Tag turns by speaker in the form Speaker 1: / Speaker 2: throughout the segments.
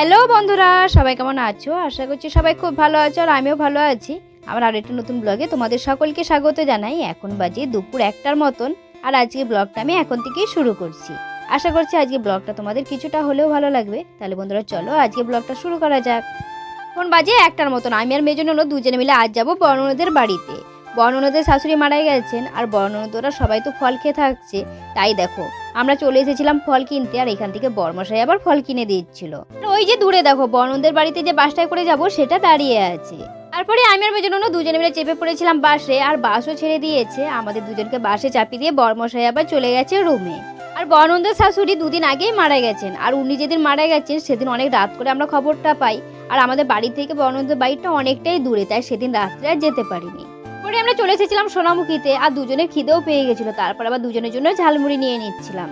Speaker 1: Hello বন্ধুরা, সবাই কেমন আছো? আশা করছি সবাই খুব ভালো আছো আর আমিও ভালো আছি। আমার আর একটা নতুন ব্লগে তোমাদের সকলকে স্বাগত জানাই। এখন বাজে দুপুর একটার মতন আর আজকে ব্লগটা আমি এখন থেকেই শুরু করছি। আশা করছি আজকে ব্লগটা তোমাদের কিছুটা হলেও ভালো লাগবে। তাহলে বন্ধুরা চলো আজকে ব্লগটা শুরু করা যাক। এখন বাজে একটার মতন। আমি আর মেজন হলো দুজনে মিলে আজ যাব বর্ণনদের বাড়িতে। বর্ণনদের শাশুড়ি মারা গেছেন আর বর্ণনদরা সবাই তো ফল খেয়ে থাকছে। তাই দেখো, আমরা চলে এসেছিলাম ফল কিনতে আর এখান থেকে বর্মশাই আবার ফল কিনে দিচ্ছিল। ওই যে দূরে দেখো বর্ণনদের বাড়িতে যে বাসটায় করে যাব সেটা দাঁড়িয়ে আছে। তারপরে আমি আর মেজন দুজনে মিলে চেপে পড়েছিলাম বাসে আর বাসও ছেড়ে দিয়েছে। আমাদের দুজনকে বাসে চাপিয়ে দিয়ে বর্মশাই আবার চলে গেছে রুমে। আর বর্ণনদের শাশুড়ি দুদিন আগেই মারা গেছেন আর উনি যেদিন মারা গেছেন সেদিন অনেক রাত করে আমরা খবরটা পাই। আর আমাদের বাড়ি থেকে বর্ণনদের বাড়িটা অনেকটাই দূরে, তাই সেদিন রাত্রে আর যেতে পারিনি। পরে আমরা চলে এসেছিলাম সোনামুখীতে, আর দুজনের খিদেও পেয়ে গেছিল। তারপর আবার দুজনের জন্য ঝালমুড়ি নিয়ে নিচ্ছিলাম।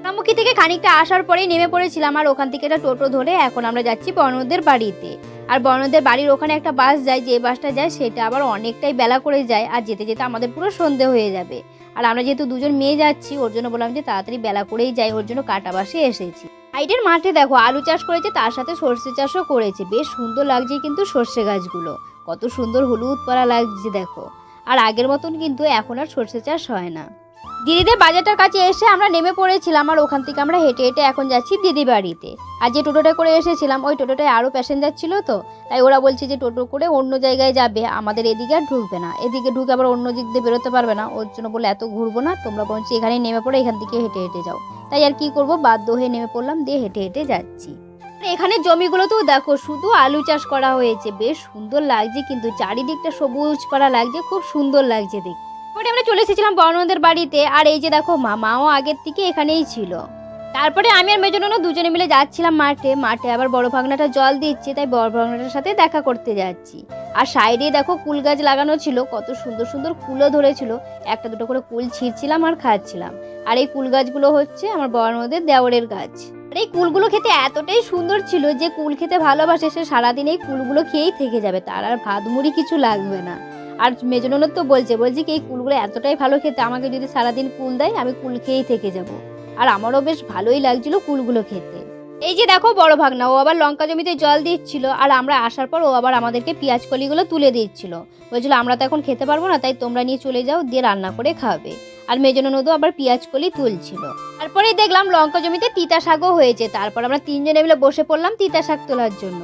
Speaker 1: সোনামুখী থেকে খানিকটা আসার পরেই নেমে পড়েছিলাম, আর ওখান থেকে একটা টোটো ধরে এখন আমরা যাচ্ছি বর্ণদের বাড়িতে। আর বর্ণদের বাড়ির ওখানে একটা বাস যায়, যে বাসটা যায় সেটা আবার অনেকটাই বেলা করে যায়, আর যেতে যেতে আমাদের পুরো সন্ধে হয়ে যাবে। আর আমরা যেহেতু দুজন মেয়ে যাচ্ছি, ওর জন্য বললাম যে তাড়াতাড়ি বেলা করেই যাই, ওর জন্য কাটা বাসে এসেছি। সাইডের মাঠে দেখো, আলু চাষ করেছে, তার সাথে সর্ষে চাষও করেছে। বেশ সুন্দর লাগছে কিন্তু সর্ষে গাছগুলো। কত সুন্দর হলুদ পাড়া লাগছে দেখো। আর আগের মতন কিন্তু এখন আর সর্ষে চাষ হয় না। দিদিদের বাজারটার কাছে এসে আমরা নেমে পড়েছিলাম আর ওখান থেকে আমরা হেঁটে হেঁটে এখন যাচ্ছি দিদি বাড়িতে। আর যে টোটোটা করে এসেছিলাম, ওই টোটোটায় আরও প্যাসেঞ্জার ছিল তো, তাই ওরা বলছে যে টোটো করে অন্য জায়গায় যাবে, আমাদের এদিকে আর ঢুকবে না। এদিকে ঢুকে আবার অন্য দিক দিয়ে বেরোতে পারবে না। ওর জন্য বলে এত ঘুরবো না, তোমরা বলছি এখানেই নেমে পড়ে এখান থেকে হেঁটে হেঁটে যাও। তাই আর কি করব, বাধ্য হয়ে নেমে পড়লাম, দিয়ে হেঁটে হেঁটে যাচ্ছি। এখানে জমিগুলোতেও দেখো, শুধু আলু চাষ করা হয়েছে। বেশ সুন্দর লাগছে কিন্তু চারিদিকটা সবুজ করা লাগছে, খুব সুন্দর লাগছে দেখতে। পরে আমরা চলে এসেছিলাম বর্ণদের বাড়িতে, আর এই যে দেখো মা মাও আগের থেকে এখানেই ছিল। তারপরে আমি আর মেজনন দুজনে মিলে যাচ্ছিলাম মাঠে। মাঠে আবার বড় ভাগনাটা জল দিচ্ছে, তাই বড় ভাগনাটার সাথে দেখা করতে যাচ্ছি। আর সাইডে দেখো, কুল গাছ লাগানো ছিল, কত সুন্দর সুন্দর কুলও ধরেছিল। একটা দুটো করে কুল ছিঁড়ছিলাম আর খাচ্ছিলাম। আর এই কুল গাছগুলো হচ্ছে আমার বড় বর্ণদের দেওরের গাছ। আর, এই কুলগুলো খেতে এতটাই সুন্দর ছিল যে কুল খেতে ভালোবাসে, সে সারাদিন এই কুলগুলো খেয়েই থেকে যাবে। তার আর ভাত, মুড়ি কিছু লাগবে না। আর মেজননত তো বলছে, বলছি কি, এই কুলগুলো এতটাই ভালো খেতে আমাকে যদি সারাদিন কুল দেয়, আমি কুল খেয়েই থেকে যাব। আর আমারও বেশ ভালোই লাগছিল কুলগুলো খেতে। এই যে দেখো বড় ভাগনা, ও আবার লঙ্কা জমিতে জল দিচ্ছিল, আর আমরা আসার পর ও আবার আমাদেরকে পেঁয়াজ কলিগুলো তুলে দিচ্ছিল। বলছিল, আমরা তো এখন খেতে পারব না, তাই তোমরা নিয়ে চলে যাও, দিয়ে রান্না করে খাবে। আর মেজনো নদু আবার পেঁয়াজ কলি তুলছিল। তারপরেই দেখলাম লঙ্কা জমিতে তিতা শাকও হয়েছে। তারপর আমরা তিনজনে মিলে বসে পড়লাম তিতা শাক তোলার জন্য।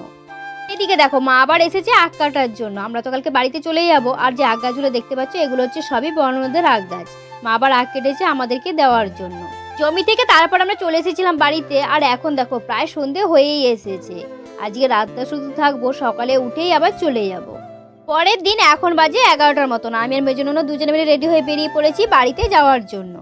Speaker 1: এদিকে দেখো, মা আবার এসেছে আখ কাটার জন্য। আমরা তো কালকে বাড়িতে চলে যাব। আর যে আখ গাছগুলো দেখতে পাচ্ছ, এগুলো হচ্ছে সবই বর্ণদের আখ গাছ মা আবার আখ কেটেছে আমাদেরকে দেওয়ার জন্য। জমি থেকে তারপর আমরা চলে এসেছিলাম বাড়িতে। আর এখন দেখো, প্রায় সন্ধে হয়েই এসেছে। আজকে রাতটা শুধু থাকব, সকালে উঠেই আবার চলে যাব। পরের দিন এখন বাজে এগারোটার মতন আমি আর মেজনন্য দুজনে মিলে রেডি হয়ে বেরিয়ে পড়েছি বাড়িতে যাওয়ার জন্য।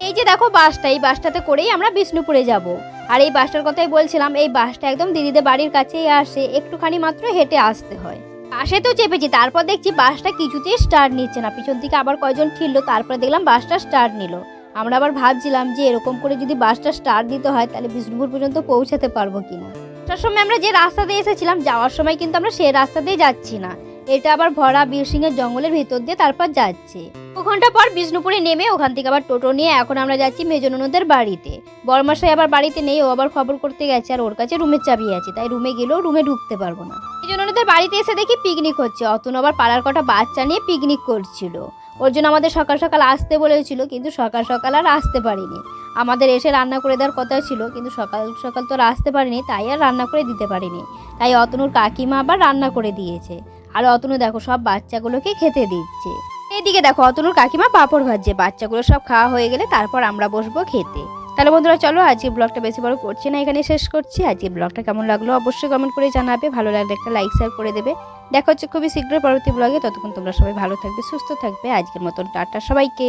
Speaker 1: এই যে দেখো বাসটা, এই বাসটাতে করেই আমরা বিষ্ণুপুরে যাব। আর এই বাসটার কথাই বলছিলাম, এই বাসটা একদম দিদিদের বাড়ির কাছেই আসে, একটুখানি মাত্র হেঁটে আসতে হয়। বাসে তো চেপেছি, তারপর দেখছি বাসটা কিছুতেই স্টার্ট নিচ্ছে না। পিছন থেকে আবার কয়জন ঠিললো তারপর দেখলাম বাসটা স্টার্ট নিল। আমরা আবার ভাবছিলাম যে এরকম করে যদি বাসটা স্টার্ট দিতে হয়, তাহলে বিষ্ণুপুর পর্যন্ত পৌঁছাতে পারব কিনা। তার সময় আমরা যে রাস্তা দিয়ে এসেছিলাম, যাওয়ার সময় কিন্তু আমরা সেই রাস্তা দিয়ে যাচ্ছি না। এটা আবার ভরা বীরসিংহের জঙ্গলের ভিতর দিয়ে তারপর যাচ্ছে। দু ঘণ্টা পর বিষ্ণুপুরে নেমে ওখান থেকে আবার টোটো নিয়ে এখন আমরা যাচ্ছি মেজননদের বাড়িতে। বরমাসাই আবার বাড়িতে নেই, ও আবার খবর করতে গেছে আর ওর কাছে রুমের চাবি আছে, তাই রুমে গেলেও রুমে ঢুকতে পারব না। মেজননদের বাড়িতে এসে দেখি পিকনিক হচ্ছে, অতন আবার পাড়ার কটা বাচ্চা নিয়ে পিকনিক করছিল। ওর জন্য আমাদের সকাল সকাল আসতে বলেছিল, কিন্তু সকাল সকাল আর আসতে পারিনি। আমাদের এসে রান্না করে দেওয়ার কথা ছিল, কিন্তু সকাল সকাল তো আর আসতে পারিনি, তাই আর রান্না করে দিতে পারিনি। তাই অতনুর কাকিমা আবার রান্না করে দিয়েছে। আর অতনু দেখো, সব বাচ্চাগুলোকে খেতে দিচ্ছে। এদিকে দেখো, অতনুর কাকিমা পাঁপড় ভাজছে। বাচ্চাগুলো সব খাওয়া হয়ে গেলে তারপর আমরা বসবো খেতে। তাহলে বন্ধুরা, চলো আজকে ব্লগটা বেশি বড় করছি না, এখানে শেষ করছি। আজকে ব্লগটা কেমন লাগল অবশ্যই কমেন্ট করে জানাবে। ভালো লাগলে একটা লাইক শেয়ার করে দেবে। দেখা হচ্ছে খুবই শীঘ্রই পরবর্তী ব্লগে ততক্ষণ তোমরা সবাই ভালো থাকবে, সুস্থ থাকবে। আজকের মতন টাটা সবাইকে।